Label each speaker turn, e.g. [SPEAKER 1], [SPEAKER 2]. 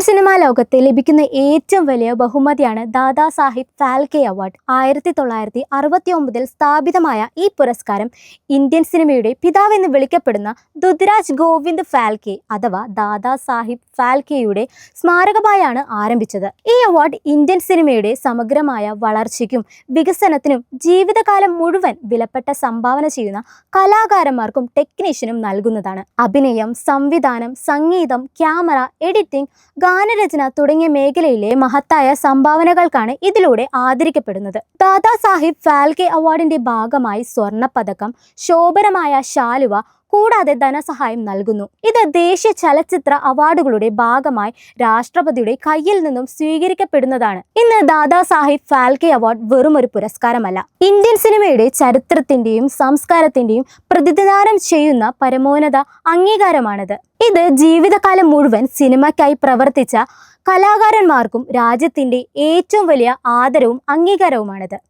[SPEAKER 1] Indian cinema ലോകത്ത് ലഭിക്കുന്ന ഏറ്റവും വലിയ ബഹുമതിയാണ് ദാദാ സാഹിബ് ഫാൽക്കെ അവാർഡ്. ആയിരത്തി തൊള്ളായിരത്തി അറുപത്തി ഒമ്പതിൽ സ്ഥാപിതമായ ഈ പുരസ്കാരം ഇന്ത്യൻ സിനിമയുടെ പിതാവെന്ന് വിളിക്കപ്പെടുന്ന ദുദ്രാജ് ഗോവിന്ദ് ഫാൽക്കെ അഥവാ ദാദാ സാഹിബ് ഫാൽക്കെയുടെ സ്മാരകമായാണ് ആരംഭിച്ചത്. ഈ അവാർഡ് ഇന്ത്യൻ സിനിമയുടെ സമഗ്രമായ വളർച്ചയ്ക്കും വികസനത്തിനും ജീവിതകാലം മുഴുവൻ വിലപ്പെട്ട സംഭാവന ചെയ്യുന്ന കലാകാരന്മാർക്കും ടെക്നീഷ്യനും നൽകുന്നതാണ്. അഭിനയം സംവിധാനം സംഗീതം ക്യാമറ എഡിറ്റിംഗ് ഗാനരചന തുടങ്ങിയ മേഖലയിലെ മഹത്തായ സംഭാവനകൾക്കാണ് ഇതിലൂടെ ആദരിക്കപ്പെടുന്നത്. ദാദാ സാഹിബ് ഫാൽക്കെ അവാർഡിന്റെ ഭാഗമായി സ്വർണ പതക്കം ശോഭനമായ ശാലുവ കൂടാതെ ധനസഹായം നൽകുന്നു. ഇത് ദേശീയ ചലച്ചിത്ര അവാർഡുകളുടെ ഭാഗമായി രാഷ്ട്രപതിയുടെ കയ്യിൽ നിന്നും സ്വീകരിക്കപ്പെടുന്നതാണ്. ഇന്ന് ദാദാ സാഹിബ് ഫാൽക്കെ അവാർഡ് വെറും ഒരു പുരസ്കാരമല്ല. ഇന്ത്യൻ സിനിമയുടെ ചരിത്രത്തിന്റെയും സംസ്കാരത്തിന്റെയും പ്രതിനിധാനം ചെയ്യുന്ന പരമോന്നത അംഗീകാരമാണിത്. ഇത് ജീവിതകാലം മുഴുവൻ സിനിമയ്ക്കായി പ്രവർത്തിച്ച കലാകാരന്മാർക്കും രാജ്യത്തിന്റെ ഏറ്റവും വലിയ ആദരവും അംഗീകാരവുമാണിത്.